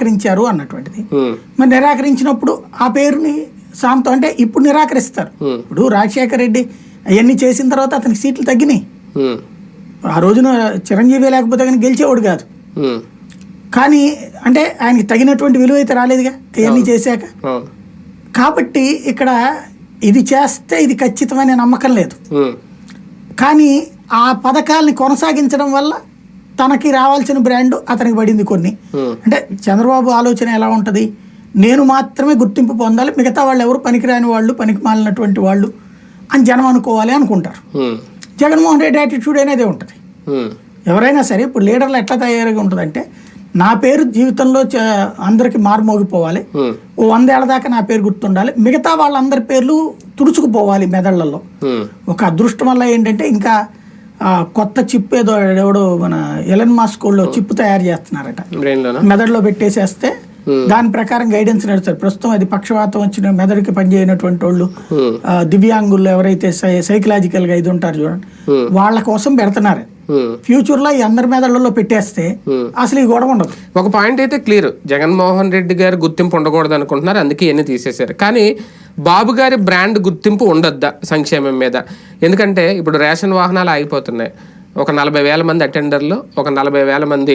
నిరాకరించారు అన్నటువంటిది. మరి నిరాకరించినప్పుడు ఆ పేరుని సాంతం అంటే ఇప్పుడు నిరాకరిస్తారు. ఇప్పుడు రాజశేఖర రెడ్డి అవన్నీ చేసిన తర్వాత అతనికి సీట్లు తగ్గినాయి. ఆ రోజున చిరంజీవి లేకపోతే కానీ గెలిచేవాడు కాదు. కానీ అంటే ఆయనకి తగినటువంటి విలువ అయితే రాలేదుగా ఇవన్నీ చేశాక. కాబట్టి ఇక్కడ ఇది చేస్తే ఇది ఖచ్చితమైన నమ్మకం లేదు. కానీ ఆ పథకాల్ని కొనసాగించడం వల్ల తనకి రావాల్సిన బ్రాండ్ అతనికి పడింది కొన్ని. ఉమ్, అంటే చంద్రబాబు ఆలోచన ఎలా ఉంటుంది? నేను మాత్రమే గుర్తింపు పొందాలి మిగతా వాళ్ళు ఎవరు పనికిరాని వాళ్ళు పనికి మాలినటువంటి వాళ్ళు అని జనం అనుకోవాలి అనుకుంటారు. ఉమ్, జగన్మోహన్ రెడ్డి యాటిట్యూడ్ అనేది ఉంటుంది. ఉమ్, ఎవరైనా సరే ఇప్పుడు లీడర్లు ఎట్లా తయారుగా ఉంటుందంటే నా పేరు జీవితంలో అందరికీ మారుమోగిపోవాలి. ఓ వందేళ్ళ దాకా నా పేరు గుర్తుండాలి. మిగతా వాళ్ళందరి పేర్లు తుడుచుకుపోవాలి మెదళ్ళలో. ఒక అదృష్టం వల్ల ఏంటంటే ఇంకా కొత్త చిప్ ఏదో ఎవడో మన ఎలన్ మాస్కోల్లో చిప్ తయారు చేస్తున్నారట. మెదడులో పెట్టేసేస్తే దాని ప్రకారం గైడెన్స్ నడుస్తారు. ప్రస్తుతం అది పక్షవాతం వచ్చిన మెదడుకి పనిచేయనటువంటి వాళ్ళు దివ్యాంగుల్లో ఎవరైతే సైకలాజికల్గా ఇది ఉంటారు చూడండి వాళ్ళ కోసం పెడుతున్నారు. ఫ్యూచర్లో ఈ అందరి మెదళ్ళలో పెట్టేస్తే అసలు ఈ గొడవ ఉండదు. ఒక పాయింట్ అయితే క్లియర్ జగన్మోహన్ రెడ్డి గారు గుర్తింపు ఉండకూడదు అనుకుంటున్నారు అందుకే ఇవన్నీ తీసేశారు. కానీ బాబు గారి బ్రాండ్ గుర్తింపు ఉండొద్దా సంక్షేమం మీద? ఎందుకంటే ఇప్పుడు రేషన్ వాహనాలు ఆగిపోతున్నాయి. ఒక నలభై వేల మంది అటెండర్లు ఒక నలభై వేల మంది